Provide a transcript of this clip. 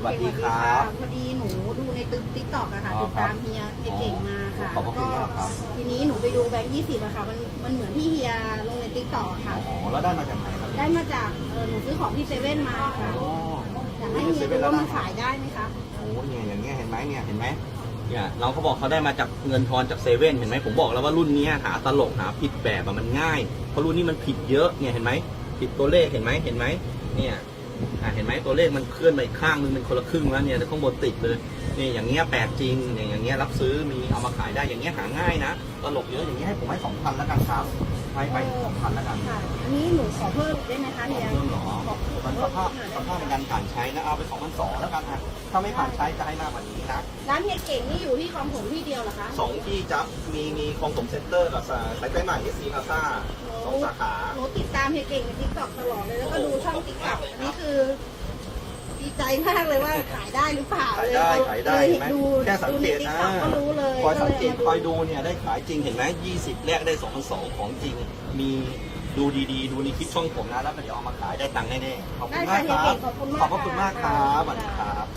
สวัสดีครับพอดีหนูดูในตึกติ๊กต็อกอะค่ะอ๋อติดตามเฮียเก่งๆมาค่ะขอบพระคุณมากครับ ทีนี้หนูไปดูแบงค์ยี่สิบอะค่ะ มันมันเหมือนที่เฮียลงในติ๊กต็อกค่ะ อ๋อแล้วได้มาจากไหนครับได้มาจากเออหนูซื้อของที่เซเว่นมาค่ะอ๋ออยากให้เฮียดูว่ามันขายได้ไหมคะโอ้เนี่ยอย่างเงี้ยเห็นไหมเนี่ยเห็นไหมเนี่ยเราเขาบอกเขาได้มาจากเงินทอนจากเซเว่นเห็นไหมผมบอกแล้วว่ารุ่นเนี้ยหาตลกหาผิดแบบอะมันง่ายเพราะรุ่นนี้มันผิดเยอะเนี่ยเห็นไหมผิดตัวเลขเห็นไหมเห็นไหมเนี่ยอะ เห็นไหมตัวเลขมันเคลื่อนไปอีกข้างนึงเป็นคนละครึ่งแล้วเนี่ยข้างบนติดเลยนี่อย่างเงี้ยแปลกจริงเนี่ยอย่างเงี้ยรับซื้อมีเอามาขายได้อย่างเงี้ยหาง่ายนะตลกเยอะอย่างเงี้ยให้ผมให้สองพันแล้วกันครับให้ไปสองพันแล้วกันค่ะอันนี้หนูขอเพิ่มได้ไหมคะเฮียเพิ่มเหรอมันสภาพสภาพในการผ่านใช้นะเอาไปสองพันสองแล้วกันฮะถ้าไม่ผ่านใช้จะให้มากกว่านี้นะร้านเฮียเก่งนี่อยู่ที่คลองผมที่เดียวเหรอคะสองที่จับมีมีคลองสมเซ็นเตอร์กับสายใต้ใหม่เอซีพาซ่าสองสาขาหนูติดตามเฮียเก่งในติ๊กต็อกตลอดเลยแล้วก็ดูช่องติ๊กต็อกอันนี้คือดีใจมากเลยว่าขายได้หรือเปล่าขายได้เลยขายได้เลยเห็นไหมดูแค่สังเกตดูใน นะ TikTok ก็รู้เลยคอยสังเกตก็คลอยมาดูเนี่ยได้ขายจริงเห็นไหมยี่สิบแรกได้สองพันสองของจริง มีดูดีๆ ดูในคลิปช่องผมนะ แล้วก็เดี๋ยวเอามาขายได้ตังค์แน่ๆขอบคุณมากครับได้ค่ะเฮียเก่งขอบคุณมากขอบพระคุณมากครับสวัสดีครับ